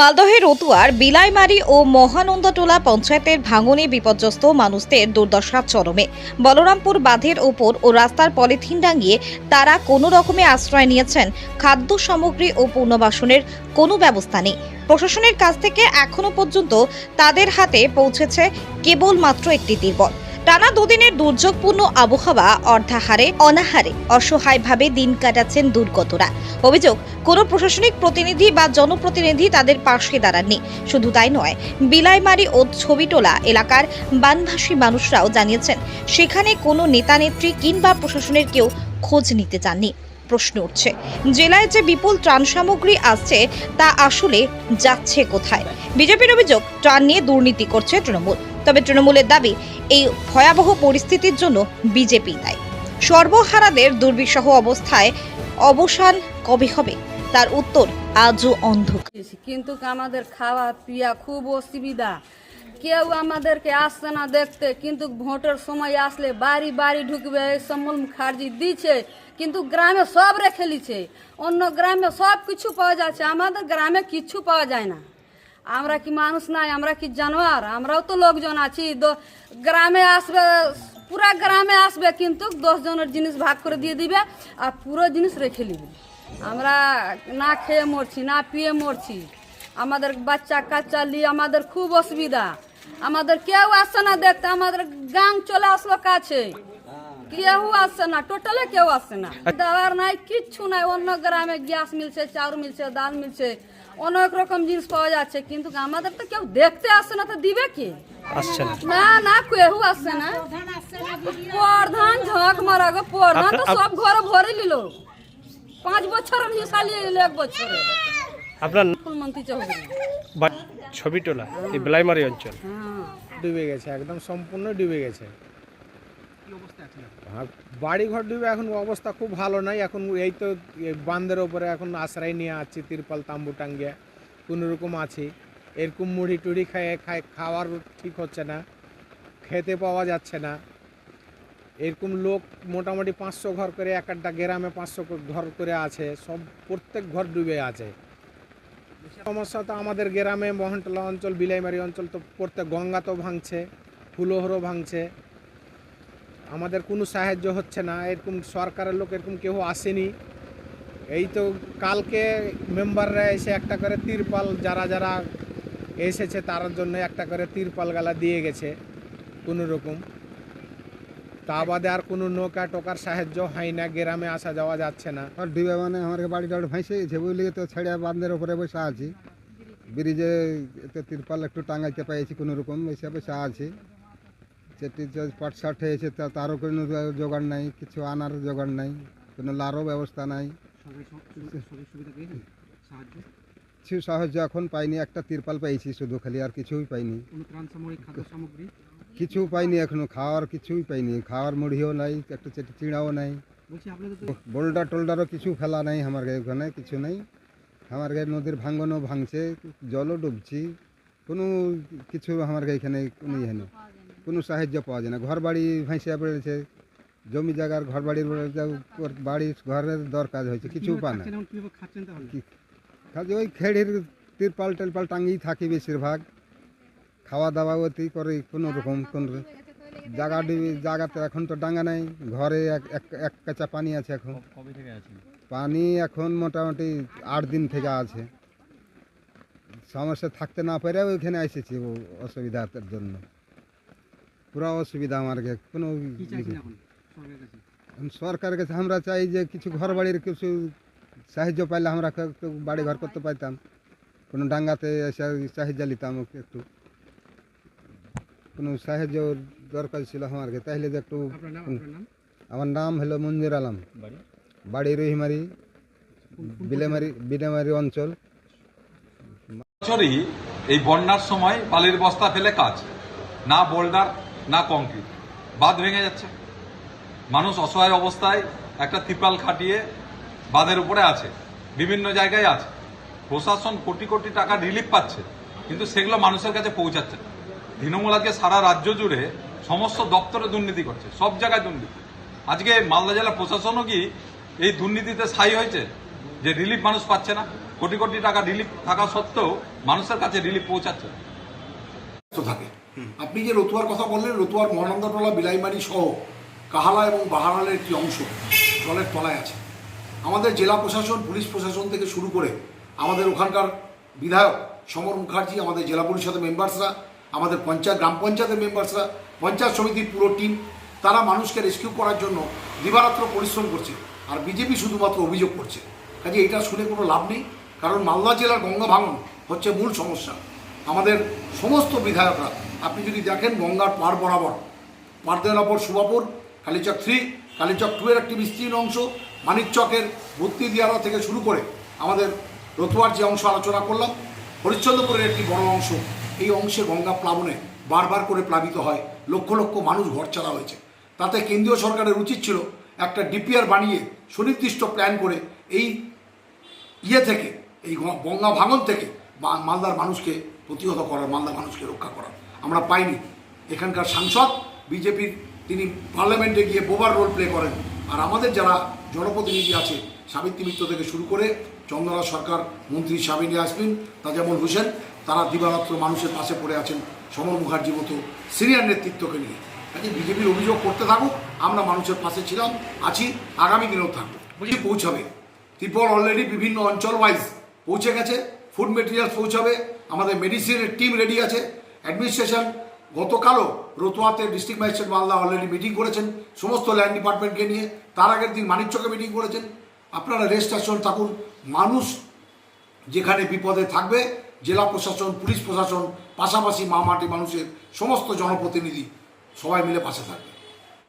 মালদহের রতুয়ার বিলাইমারি ও মহানন্দাটোলা পঞ্চায়েতের ভাঙনে বিপর্যস্ত মানুষদের দুর্দশা চরমে। বলরামপুর বাঁধের ওপর ও রাস্তার পলিথিন ডাঙিয়ে তারা কোনো রকমে আশ্রয় নিয়েছেন, খাদ্য সামগ্রী ও পুনর্বাসনের কোনো ব্যবস্থা নেই। প্রশাসনের কাছ থেকে এখনও পর্যন্ত তাদের হাতে পৌঁছেছে কেবলমাত্র একটি তিরপল। টানা দুদিনের দুর্যোগপূর্ণ আবহাওয়া, অর্ধাহারে, অনাহারে, অসহায়ভাবে দিন কাটাচ্ছেন দুর্গতরা। অভিযোগ, কোনো প্রশাসনিক প্রতিনিধি বা জনপ্রতিনিধি তাদের পাশে দাঁড়াননি। শুধু তাই নয়, বিলাইমারি ও ছবিটোলা এলাকার বানভাসী মানুষরাও জানিয়েছেন, সেখানে কোনো নেতানেত্রী কিংবা প্রশাসনের কেউ খোঁজ নিতে চাননি। প্রশ্ন উঠছে, জেলায় যে বিপুল ত্রাণ সামগ্রী আসছে, তা আসলে যাচ্ছে কোথায়? বিজেপির অভিযোগ, ত্রাণ নিয়ে দুর্নীতি করছে তৃণমূল। তবে তৃণমূলের দাবি এই ভয়াবহ পরিস্থিতির জন্য বিজেপি দায়ী। সর্বহারাদের দুর্বিষহ অবস্থায় অবসান কবে হবে? তার উত্তর আজও অন্ধকার। কিন্তু আমাদের খাওয়া পিয়া খুব অসুবিধা। কেউ আমাদেরকে আসছে না দেখতে, কিন্তু ভোটের সময় আসলে বাড়ি বাড়ি ঢুকবে সম্মল মুখার্জি দিচ্ছে কিন্তু গ্রামে সব রেখে লিছে অন্য গ্রামে সব কিছু পাওয়া যাচ্ছে, আমাদের গ্রামে কিছু পাওয়া যায় না। আমরা কি মানুষ নাই, আমরা কি জানোয়ার? আমরাও তো লোকজন আছি গ্রামে আসবে, পুরা গ্রামে আসবে, কিন্তু দশ জনের জিনিস ভাগ করে দিয়ে দিবে আর পুরো জিনিস রেখে নিবে আমরা না খেয়ে মরছি, না পিয়ে মরছি। আমাদের বাচ্চা, কাচ্চা নিয়ে আমাদের খুব অসুবিধা। আমাদের কেউ আসছে না দেখতে, আমাদের গাং চলে আসলো কাছে। কেউ আসছে না টোটালে কেউ আসছে না। দেওয়ার নাই কিচ্ছু নাই অন্য গ্রামে গ্যাস মিলছে চাউল মিলছে ডাল মিলছে অনেক রকম জিনিস পাওয়া যাচ্ছে কিন্তু আমাদের তো কেউ দেখতে আসছে না তো দিবে কি? আসছে না। না না কেউ আসছে না। প্রধান ঝাঁক মারা গো প্রধান তো সব ঘরে ভরে নিল। পাঁচ বছরের হিসা নিয়ে নিল এক বছরে। আপনার ফুলমন্ত্রী চৌধুরী ছবিটোলা এই বেলাইমারি অঞ্চল। হ্যাঁ। ডুবে গেছে একদম সম্পূর্ণ ডুবে গেছে। আর বাড়ি ঘর ডুবে এখন অবস্থা খুব ভালো নাই। এখন এই তো বান্ধের ওপরে এখন আশ্রয় নিয়ে আছি, তিরপাল তাম্বু টাঙ্গিয়ে কোনোরকম আছি। এরকম মুড়ি টুড়ি খায় খায়, খাওয়ার ঠিক হচ্ছে না, খেতে পাওয়া যাচ্ছে না। এরকম লোক মোটামুটি পাঁচশো ঘর করে, এক একটা গ্রামে পাঁচশো ঘর করে আছে, সব প্রত্যেক ঘর ডুবে আছে। সমস্যা তো আমাদের গ্রামে মোহনটোলা অঞ্চল, বিলাইমারি অঞ্চল তো প্রত্যেক গঙ্গা তো ভাঙছে ফুলোহরও ভাঙছে। আমাদের কোনো সাহায্য হচ্ছে না, এরকম সরকারের লোক এরকম কেউ আসেনি। এই তো কালকে মেম্বাররা এসে একটা করে তিরপাল, যারা যারা এসেছে তার জন্য একটা করে তিরপাল গালা দিয়ে গেছে, কোনো রকম। তা বাদে আর কোনো নৌকা টোকার সাহায্য হয় না, গ্রামে আসা যাওয়া যাচ্ছে না। আর ডিবে মানে আমার বাড়ি একটু ভাসে গেছে, বুঝলি তো ছেড়ে বান্ধের উপরে বসে আছি। ব্রিজে তিরপাল একটু টাঙাইতে পেয়েছি কোনো রকম, এসে বসে আছি। পাট শার্ট হয়েছে তা তারও কোনো জোগাড় নাই কিছু আনার জোগাড় নাই কোনো লারও ব্যবস্থা নাই। কিছু সাহায্য এখন পাইনি একটা তিরপাল পেয়েছি শুধু খালি আর কিছুই পাইনি। কিছু পাইনি এখনও খাওয়ার কিছুই পাইনি খাওয়ার মুড়িও নাই একটা চেটি চিড়াও নাই। বোল্ডার টোল্ডারও কিছু ফেলা নাই আমার গায়ে ওখানে কিছু নেই। আমার গায়ে নদীর ভাঙ্গনও ভাঙছে জলও ডুবছি কোনো কিছু আমার গায়ে এখানে কোনো ইয়ে নেই। কোনো সাহায্য পাওয়া যায় না। ঘর বাড়ি ভাইসে পড়েছে জমি জায়গার ঘর বাড়ির বাড়ির ঘরের দরকার হয়েছে কিছু পা না। খালি ওই খেড়ির তিরপাল টেরপাল টাঙ্গিয়ে থাকি বেশিরভাগ। খাওয়া দাওয়া ওতেই করে কোনো রকম কোন জায়গা ডিবি জায়গাতে এখন তো ডাঙ্গা নাই ঘরে এক এক- এক কাঁচা পানি আছে এখন। পানি এখন মোটামুটি আট দিন থেকে আছে। সমস্যা থাকতে না পেরে ওইখানে এসেছি ও অসুবিধার জন্য। পুরো অসুবিধা আমার কোনো সরকারের কাছে? আমরা চাই যে কিছু ঘর বাড়ির কিছু সাহায্য পাইলে আমরা একটু বাড়ি ঘর করতে পারতাম। কোনো ডাঙ্গাতে এসে সাহায্য নিতাম একটু। কোনো সাহায্য দরকার ছিল আমাকে তাহলে যে একটু আমার নাম হলো মঞ্জুর আলম। বাড়ি? রহিমারি বিলেমারি বিলেমারি অঞ্চল। বছরই এই বন্যার সময় বালির বস্তা ফেলে কাজ। না বোল্ডার না কংক্রিট বাঁধ ভেঙে যাচ্ছে। মানুষ অসহায় অবস্থায় একটা ত্রিপাল খাটিয়ে বাঁধের উপরে আছে। বিভিন্ন জায়গায় আছে। প্রশাসন কোটি কোটি টাকা রিলিফ পাচ্ছে, কিন্তু সেগুলো মানুষের কাছে পৌঁছাচ্ছে না। তৃণমূল আজকে সারা রাজ্য জুড়ে সমস্ত দপ্তরে দুর্নীতি করছে, সব জায়গায় দুর্নীতি। আজকে মালদা জেলা প্রশাসনও কি এই দুর্নীতিতে স্থায়ী হয়েছে? যে রিলিফ মানুষ পাচ্ছে না। কোটি কোটি টাকা রিলিফ থাকা সত্ত্বেও মানুষের কাছে রিলিফ পৌঁছাচ্ছে। থাকে। আপনি যে রতুয়ার কথা বললেন, রতুয়ার মহানন্দাটোলা, বিলাইমারি সহ কাহালা এবং বাহারালের একটি অংশ জলের তলায় আছে। আমাদের জেলা প্রশাসন, পুলিশ প্রশাসন থেকে শুরু করে আমাদের ওখানকার বিধায়ক সমর মুখার্জি, আমাদের জেলা পরিষদের মেম্বার্সরা, আমাদের পঞ্চায়েত, গ্রাম পঞ্চায়েতের মেম্বার্সরা, পঞ্চায়েত সমিতির পুরো টিম, তারা মানুষকে রেস্কিউ করার জন্য দিবারাত্র পরিশ্রম করছে আর বিজেপি শুধুমাত্র অভিযোগ করছে। কাজে এটা শুনে কোনো লাভ নেই, কারণ মালদা জেলার গঙ্গা ভাঙন হচ্ছে মূল সমস্যা। আমাদের সমস্ত বিধায়করা, আপনি যদি দেখেন গঙ্গার পার বরাবর পার দেওয়ার পর সুবাপুর, কালীচক থ্রি, কালীচক টু এর একটি বিস্তীর্ণ অংশ, মানিকচকের ভর্তি দিয়ারা থেকে শুরু করে আমাদের রতুয়ার যে অংশ আলোচনা করলাম, হরিশ্চন্দ্রপুরের একটি বড় অংশ, এই অংশে গঙ্গা প্লাবনে বারবার করে প্লাবিত হয়, লক্ষ লক্ষ মানুষ ঘর ছাড়া হয়েছে। তাতে কেন্দ্রীয় সরকারের উচিত ছিল একটা ডিপিআর বানিয়ে সুনির্দিষ্ট প্ল্যান করে এই ইয়ে থেকে, এই গঙ্গা ভাঙন থেকে মালদার মানুষকে প্রতিহত করার মালদা মানুষকে রক্ষা করার। আমরা পাইনি। এখানকার সাংসদ, বিজেপির তিনি পার্লামেন্টে গিয়ে বোবার রোল প্লে করেন। আর আমাদের যারা জনপ্রতিনিধি আছে, সাবিত্রী মিত্র থেকে শুরু করে চন্দ্রা সরকার, মন্ত্রী সাবিনী আসমিন তাজামুল হোসেন, তারা দিবারাত্র মানুষের পাশে পড়ে আছেন সমর মুখার্জির মতো সিনিয়র নেতৃত্বকে নিয়ে। কাজে বিজেপির অভিযোগ করতে থাকুক, আমরা মানুষের পাশে ছিলাম, আছি, আগামী দিনেও থাকব। বুঝি পৌঁছাবে। ত্রিপল অলরেডি বিভিন্ন অঞ্চল ওয়াইজ পৌঁছে গেছে। ফুড মেটেরিয়ালস পৌঁছাবে। আমাদের মেডিসিনের টিম রেডি আছে। অ্যাডমিনিস্ট্রেশন গতকালও রতুয়াতে district magistrate Malda already meeting করেছেন সমস্ত ল্যান্ড ডিপার্টমেন্টকে নিয়ে। তার আগের দিন মানিকচকে মিটিং করেছেন। আপনারা রেস্ট থাকুন, মানুষ যেখানে বিপদে থাকবে, জেলা প্রশাসন, পুলিশ প্রশাসন, পাশাপাশি মা মাটি মানুষের সমস্ত জনপ্রতিনিধি সবাই মিলে পাশে থাকবে।